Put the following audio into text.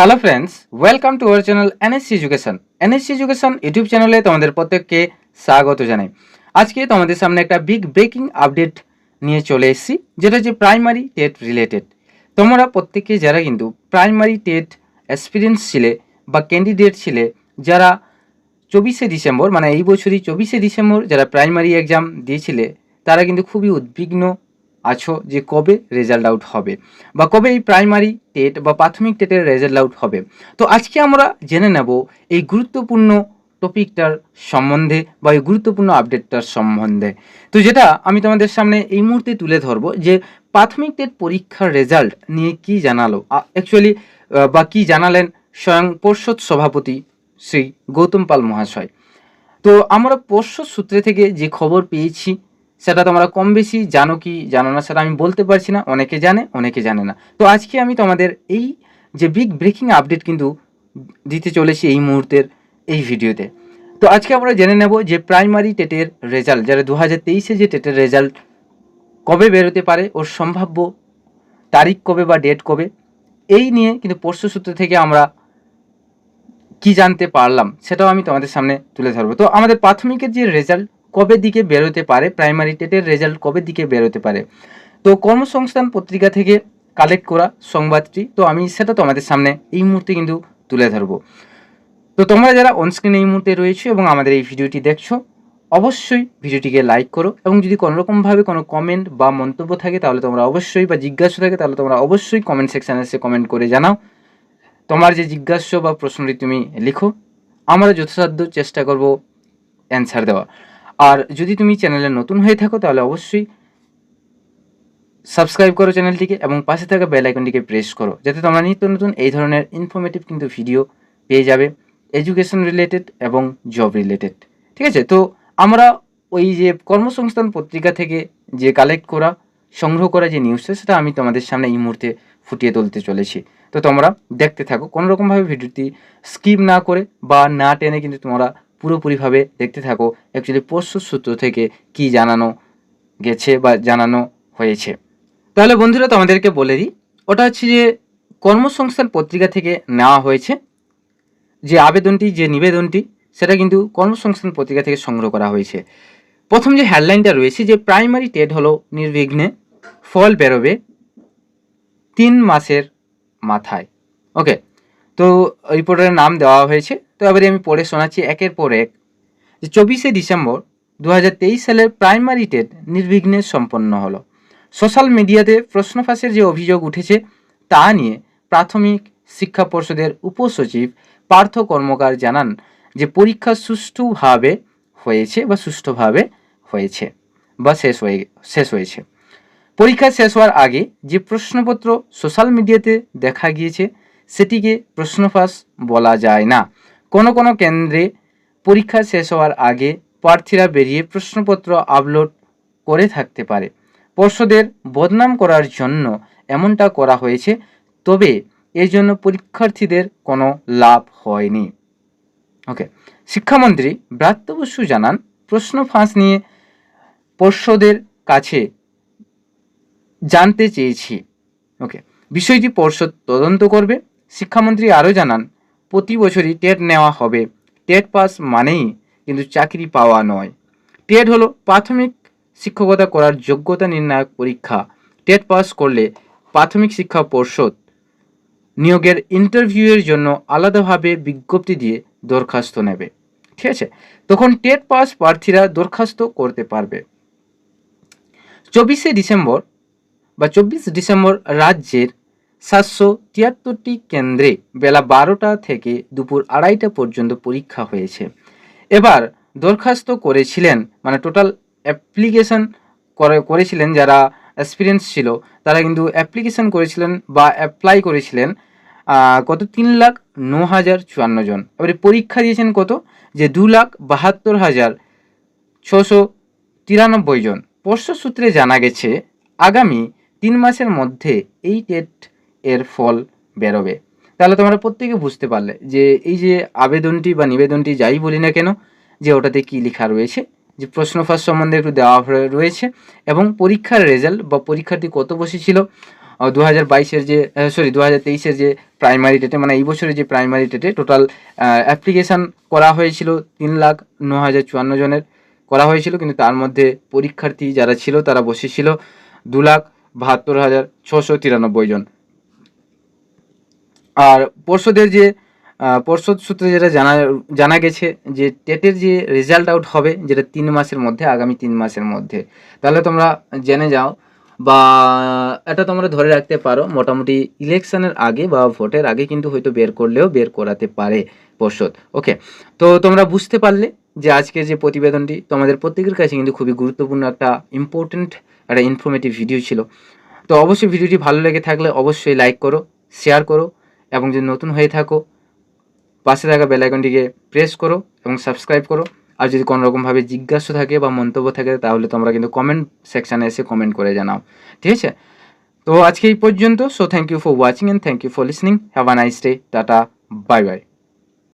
Hello friends welcome to our channel NSC education NSC education YouTube চ্যানেলে তোমাদের প্রত্যেককে স্বাগত জানাই। আজকে তোমাদের সামনে একটা বিগ ব্রেকিং আপডেট নিয়ে চলে এসেছি, যেটা হচ্ছে প্রাইমারি টেট রিলেটেড তোমরা প্রত্যেকে যারা কিন্তু প্রাইমারি টেট এক্সপিরিয়েন্স ছিলে বা ক্যান্ডিডেট ছিলে, যারা চব্বিশে ডিসেম্বর মানে এই বছরই চব্বিশে ডিসেম্বর যারা প্রাইমারি এক্সাম দিয়েছিলে, তারা কিন্তু খুবই উদ্বিগ্ন আছো যে কবে রেজাল্ট আউট হবে বা কবে এই প্রাইমারি টেট বা প্রাথমিক টেটের রেজাল্ট আউট হবে। তো আজকে আমরা জেনে নেব এই গুরুত্বপূর্ণ টপিকটার সম্বন্ধে বা এই গুরুত্বপূর্ণ আপডেটটার সম্বন্ধে। তো যেটা আমি তোমাদের সামনে এই মুহূর্তে তুলে ধরবো যে প্রাথমিক টেট পরীক্ষার রেজাল্ট নিয়ে কি জানালো। অ্যাকচুয়ালি বা কি জানালেন স্বয়ং পর্ষদ সভাপতি শ্রী গৌতম পাল মহাশয়। তো আমরা পর্ষদ সূত্রে থেকে যে খবর পেয়েছি সেটা তোমরা কম বেশি জানো কি জানো না সেটা আমি বলতে পারছি না, অনেকে জানে অনেকে জানে না। তো আজকে আমি তোমাদের এই যে বিগ ব্রেকিং আপডেট কিন্তু দিতে চলেছি এই মুহূর্তের এই ভিডিওতে। তো আজকে আমরা জেনে নেব যে প্রাইমারি টেটের রেজাল্ট যারা দু হাজার তেইশে যে টেটের রেজাল্ট কবে বেরোতে পারে, ওর সম্ভাব্য তারিখ কবে বা ডেট কবে, এই নিয়ে কিন্তু পরশু সূত্র থেকে আমরা কি জানতে পারলাম, সেটাও আমি তোমাদের সামনে তুলে ধরবো। তো আমাদের প্রাথমিকের যে রেজাল্ট কবে দিকে বেরোতে পারে? প্রাইমারি টেটের রেজাল্ট কবে দিকে বেরোতে পারে? তো কর্মসংস্থান পত্রিকা থেকে কালেক্ট করা সংবাদটি, তো আমি সেটা তোমাদের সামনে এই মুহূর্তে কিন্তু তুলে ধরবো। তো তোমরা যারা অনস্ক্রিন এই মুহূর্তে রয়েছে এবং আমাদের এই ভিডিওটি দেখছ, অবশ্যই ভিডিওটিকে লাইক করো এবং যদি কোনোরকমভাবে কোনো কমেন্ট বা মন্তব্য থাকে, তাহলে তোমরা অবশ্যই বা জিজ্ঞাসা থাকে, তাহলে তোমরা অবশ্যই কমেন্ট সেকশানে এসে কমেন্ট করে জানাও। তোমার যে জিজ্ঞাসা বা প্রশ্নটি তুমি লিখো, আমরা যথাসাধ্য চেষ্টা করব অ্যান্সার দেওয়া। আর যদি তুমি চ্যানেলে নতুন হয়ে থাকো, তাহলে অবশ্যই সাবস্ক্রাইব করো চ্যানেলটিকে এবং পাশে থাকা বেল আইকনটিকে প্রেস করো, যাতে তোমরা নিত্য নতুন এই ধরনের ইনফরমেটিভ কিন্তু ভিডিও পেয়ে যাবে এডুকেশন রিলেটেড এবং জব রিলেটেড ঠিক আছে? তো আমরা ওই যে কর্মসংস্থান পত্রিকা থেকে যে কালেক্ট করা, সংগ্রহ করা যে নিউজটা সেটা আমি তোমাদের সামনে এই মুহূর্তে ফুটিয়ে তুলতে চলেছি। তো তোমরা দেখতে থাকো। কোনোরকমভাবে ভিডিওটি স্কিপ না করে বা না টেনে কিন্তু তোমরা পুরোপুরিভাবে দেখতে থাকো। অ্যাকচুয়ালি প্রস্তুত সূত্র থেকে কি জানানো গেছে বা জানানো হয়েছে। তাহলে বন্ধুরা তোমাদেরকে বলে দিই, ওটা হচ্ছে যে কর্মসংস্থান পত্রিকা থেকে নেওয়া হয়েছে। যে আবেদনটি, যে নিবেদনটি, সেটা কিন্তু কর্মসংস্থান পত্রিকা থেকে সংগ্রহ করা হয়েছে। প্রথম যে হেডলাইনটা রয়েছে, যে প্রাইমারি টেট হলো নির্বিঘ্নে ফল বেরোবে তিন মাসের মাথায়। ওকে তো রিপোর্টারের নাম দেওয়া হয়েছে। তো এবারে আমি পড়ে শোনাচ্ছি একের পর এক। যে চব্বিশে ডিসেম্বর দু হাজার তেইশ সালের প্রাইমারি টেট নির্বিঘ্নে সম্পন্ন হলো। সোশ্যাল মিডিয়াতে প্রশ্ন ফাঁসের যে অভিযোগ উঠেছে, তা নিয়ে প্রাথমিক শিক্ষা পর্ষদের উপসচিব পার্থ কর্মকার জানান যে পরীক্ষা সুষ্ঠুভাবে হয়েছে বা সুষ্ঠুভাবে হয়েছে বা শেষ হয়ে, শেষ হয়েছে। পরীক্ষা শেষ হওয়ার আগে যে প্রশ্নপত্র সোশ্যাল মিডিয়াতে দেখা গিয়েছে, সেটিকে প্রশ্নফাঁস বলা যায় না। কোনো কোনো কেন্দ্রে পরীক্ষা শেষ হওয়ার আগে প্রার্থীরা বেরিয়ে প্রশ্নপত্র আপলোড করে থাকতে পারে। পর্ষদের বদনাম করার জন্য এমনটা করা হয়েছে, তবে এর জন্য পরীক্ষার্থীদের কোনো লাভ হয়নি। ওকে, শিক্ষামন্ত্রী ব্রাত্য বসু জানান, প্রশ্ন ফাঁস নিয়ে পর্ষদের কাছে জানতে চেয়েছি। ওকে, বিষয়টি পর্ষদ তদন্ত করবে। শিক্ষামন্ত্রী আরও জানান প্রতি বছরই টেট নেওয়া হবে। টেট পাস মানেই কিন্তু চাকরি পাওয়া নয়। টেট হলো প্রাথমিক শিক্ষকতা করার যোগ্যতা নির্ণায়ক পরীক্ষা। টেট পাস করলে প্রাথমিক শিক্ষা পর্ষদ নিয়োগের ইন্টারভিউয়ের জন্য আলাদাভাবে বিজ্ঞপ্তি দিয়ে দরখাস্ত নেবে। ঠিক আছে? তখন টেট পাস প্রার্থীরা দরখাস্ত করতে পারবে। চব্বিশে ডিসেম্বর বা চব্বিশ ডিসেম্বর রাজ্যের সাতশো তিয়াত্তরটি কেন্দ্রে বেলা বারোটা থেকে দুপুর আড়াইটা পর্যন্ত পরীক্ষা হয়েছে। এবার দরখাস্ত করেছিলেন মানে টোটাল অ্যাপ্লিকেশন করে, করেছিলেন যারা এক্সপিরিয়েন্স ছিল, তারা কিন্তু অ্যাপ্লিকেশন করেছিলেন বা অ্যাপ্লাই করেছিলেন কত? তিন লাখ ন হাজার চুয়ান্ন জন। এবারে পরীক্ষা দিয়েছেন কত? যে দু লাখ বাহাত্তর হাজার ছশো তিরানব্বই জন। পর্ষদ সূত্রে জানা গেছে, আগামী তিন মাসের মধ্যে এই টেট এর ফল বেরোবে। তাহলে তোমরা প্রত্যেকে বুঝতে পারলে যে এই যে আবেদনটি বা নিবেদনটি যাই বলি না কেন, যে ওটাতে কী লেখা রয়েছে, যে প্রশ্ন ফাঁস সম্বন্ধে একটু দেওয়া রয়েছে এবং পরীক্ষার রেজাল্ট বা পরীক্ষার্থী কত বসেছিল দু হাজার বাইশের যে সরি দু হাজার তেইশের যে প্রাইমারি ডেটে মানে এই বছরের যে প্রাইমারি ডেটে টোটাল অ্যাপ্লিকেশান করা হয়েছিল তিন লাখ ন হাজার চুয়ান্ন জনের। করা হয়েছিল, কিন্তু তার মধ্যে পরীক্ষার্থী যারা ছিল, তারা বসেছিল দু লাখ বাহাত্তর হাজার ছশো তিরানব্বই জন। আর পর্ষদের যে পর্ষদ সূত্রে যেটা জানা জানা গেছে যে টেটের যে রেজাল্ট আউট হবে যেটা তিন মাসের মধ্যে, আগামী তিন মাসের মধ্যে, তাহলে তোমরা জেনে যাও বা এটা তোমরা ধরে রাখতে পারো, মোটামুটি ইলেকশনের আগে বা ভোটের আগে কিন্তু হয়তো বের করলেও বের করাতে পারে পর্ষদ ওকে তো তোমরা বুঝতে পারলে যে আজকের যে প্রতিবেদনটি তোমাদের প্রত্যেকের কাছে কিন্তু খুবই গুরুত্বপূর্ণ একটা ইম্পর্টেন্ট একটা ইনফরমেটিভ ভিডিও ছিল। তো অবশ্যই ভিডিওটি ভালো লেগে থাকলে অবশ্যই লাইক করো শেয়ার করো এবং যদি নতুন হয়ে থাকো, পাশে থাকা বেল আইকনটিকে প্রেস করো এবং সাবস্ক্রাইব করো। আর যদি কোনো রকমভাবে জিজ্ঞাসা থাকে বা মন্তব্য থাকে, তাহলে তোমরা কিন্তু কমেন্ট সেকশানে এসে কমেন্ট করে জানাও। ঠিক আছে? তো আজকে এই পর্যন্ত। So thank you for watching and thank you for listening have a nice day tata bye bye